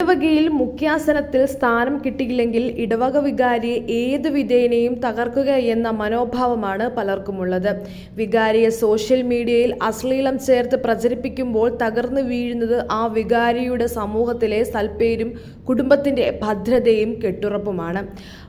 ഇടവകയിൽ മുഖ്യാസനത്തിൽ സ്ഥാനം കിട്ടിയില്ലെങ്കിൽ ഇടവക വികാരിയെ ഏത് വിധേനയും തകർക്കുക എന്ന മനോഭാവമാണ് പലർക്കുമുള്ളത്. വികാരിയെ സോഷ്യൽ മീഡിയയിൽ അശ്ലീലം ചേർത്ത് പ്രചരിപ്പിക്കുമ്പോൾ തകർന്നു വീഴുന്നത് ആ വികാരിയുടെ സമൂഹത്തിലെ സൽപ്പേരും കുടുംബത്തിന്റെ ഭദ്രതയും കെട്ടുറപ്പുമാണ്.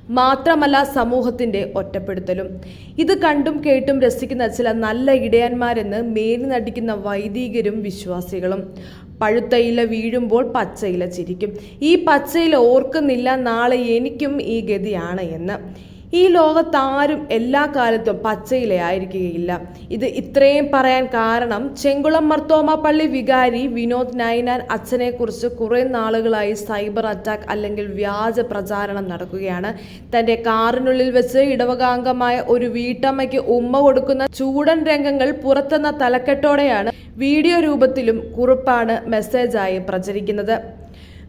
മാത്രമല്ല സമൂഹത്തിന്റെ ഒറ്റപ്പെടുത്തലും. ഇത് കണ്ടും കേട്ടും രസിക്കുന്ന ചില നല്ല ഇടയന്മാരെന്ന് മേനി നടിക്കുന്ന വൈദികരും വിശ്വാസികളും. പഴുത്ത ഇല വീഴുമ്പോൾ പച്ചയില ചിരിക്കും. ഈ പച്ചയില ഓർക്കുന്നില്ല നാളെ എനിക്കും ഈ ഗതിയാണ് എന്ന്. ഈ ലോകത്താരും എല്ലാ കാലത്തും പച്ചയിലയായിരിക്കുകയില്ല ഇത് ഇത്രയും പറയാൻ കാരണം ചെങ്കുളം മർത്തോമ പള്ളി വികാരി വിനോദ് നൈനാൻ അച്ഛനെക്കുറിച്ച് കുറേ നാളുകളായി സൈബർ അറ്റാക്ക് അല്ലെങ്കിൽ വ്യാജ പ്രചാരണം നടക്കുകയാണ്. തന്റെ കാറിനുള്ളിൽ വെച്ച് ഇടവകാംഗമായ ഒരു വീട്ടമ്മയ്ക്ക് ഉമ്മ കൊടുക്കുന്ന ചൂടൻ രംഗങ്ങൾ പുറത്തെന്ന തലക്കെട്ടോടെയാണ് വീഡിയോ രൂപത്തിലും കുറിപ്പാണ് മെസ്സേജായി പ്രചരിക്കുന്നത്.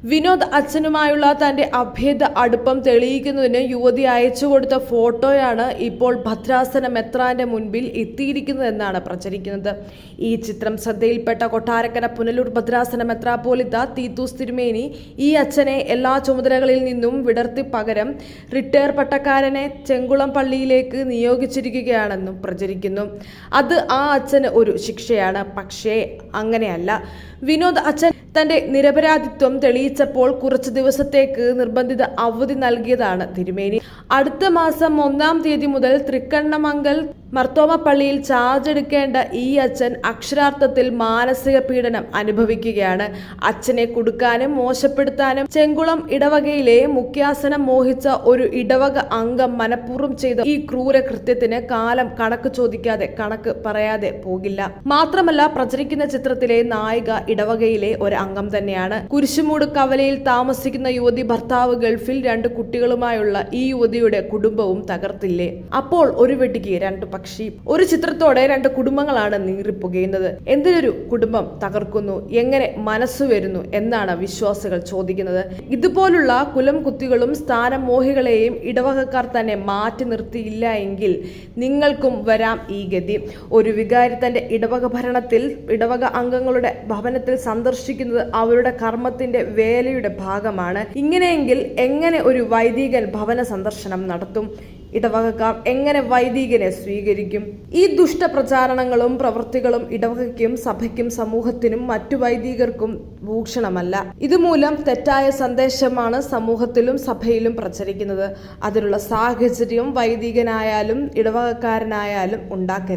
വിനോദ് അച്ഛനുമായുള്ള തന്റെ അഭേദ അടുപ്പം തെളിയിക്കുന്നതിന് യുവതി അയച്ചു കൊടുത്ത ഫോട്ടോയാണ് ഇപ്പോൾ ഭദ്രാസന മെത്രാന്റെ മുൻപിൽ എത്തിയിരിക്കുന്നതെന്നാണ് പ്രചരിക്കുന്നത്. ഈ ചിത്രം ശ്രദ്ധയിൽപ്പെട്ട കൊട്ടാരക്കര പുനലൂർ ഭദ്രാസന മെത്രാപോലിത്ത തീത്തൂസ് തിരുമേനി ഈ അച്ഛനെ എല്ലാ ചുമതലകളിൽ നിന്നും വിടർത്തി പകരം റിട്ടയർ പട്ടക്കാരനെ ചെങ്കുളം പള്ളിയിലേക്ക് നിയോഗിച്ചിരിക്കുകയാണെന്നും പ്രചരിക്കുന്നു. അത് ആ അച്ഛന് ഒരു ശിക്ഷയാണ്. പക്ഷേ അങ്ങനെയല്ല. വിനോദ് അച്ഛൻ തന്റെ നിരപരാധിത്വം തെളിയിച്ചപ്പോൾ കുറച്ച് ദിവസത്തേക്ക് നിർബന്ധിത അവധി നൽകിയതാണ് തിരുമേനി. അടുത്ത മാസം ഒന്നാം തീയതി മുതൽ തൃക്കണ്ണമംഗൽ മർത്തോമ പള്ളിയിൽ ചാർജ് എടുക്കേണ്ട ഈ അച്ഛൻ അക്ഷരാർത്ഥത്തിൽ മാനസിക പീഡനം അനുഭവിക്കുകയാണ്. അച്ഛനെ കുടുക്കാനും മോശപ്പെടുത്താനും ചെങ്കുളം ഇടവകയിലെ മുഖ്യാസനം മോഹിച്ച ഒരു ഇടവക അംഗം മനഃപൂർവം ചെയ്ത ഈ ക്രൂര കൃത്യത്തിന് കാലം കണക്ക് ചോദിക്കാതെ കണക്ക് പറയാതെ പോകില്ല. മാത്രമല്ല പ്രചരിക്കുന്ന ചിത്രത്തിലെ നായിക ഇടവകയിലെ ഒരു അംഗം തന്നെയാണ്. കുരിശുമൂട് കവലയിൽ താമസിക്കുന്ന യുവതി ഭർത്താവ് ഗൾഫിൽ രണ്ട് കുട്ടികളുമായുള്ള ഈ യുവതിയുടെ കുടുംബവും തകർത്തില്ലേ? അപ്പോൾ ഒരു വെട്ടിക്ക് രണ്ട് പക്ഷി. ഒരു ചിത്രത്തോടെ രണ്ട് കുടുംബങ്ങളാണ് നീറിപ്പുകയുന്നത്. എന്തിനൊരു കുടുംബം തകർക്കുന്നു? എങ്ങനെ മനസ്സു വരുന്നു എന്നാണ് വിശ്വാസികൾ ചോദിക്കുന്നത്. ഇതുപോലുള്ള കുലം കുത്തികളും സ്ഥാനമോഹികളെയും ഇടവകക്കാർ തന്നെ മാറ്റി നിർത്തിയില്ല എങ്കിൽ നിങ്ങൾക്കും വരാം ഈ ഗതി. ഒരു വികാരി തന്റെ ഇടവക ഭരണത്തിൽ ഇടവക അംഗങ്ങളുടെ ഭവനത്തിൽ സന്ദർശിക്കുന്നത് അവരുടെ കർമ്മത്തിന്റെ വേലയുടെ ഭാഗമാണ്. ഇങ്ങനെയെങ്കിൽ എങ്ങനെ ഒരു വൈദികൻ ഭവന സന്ദർശനം നടത്തും? ഇടവകക്കാർ എങ്ങനെ വൈദികനെ സ്വീകരിക്കും? ഈ ദുഷ്ടപ്രചാരണങ്ങളും പ്രവൃത്തികളും ഇടവകയ്ക്കും സഭയ്ക്കും സമൂഹത്തിനും മറ്റു വൈദികർക്കും ഭൂഷണമല്ല. ഇതുമൂലം തെറ്റായ സന്ദേശമാണ് സമൂഹത്തിലും സഭയിലും പ്രചരിക്കുന്നത്. അതിനുള്ള സാഹചര്യം വൈദികനായാലും ഇടവകക്കാരനായാലും ഉണ്ടാക്കരുത്.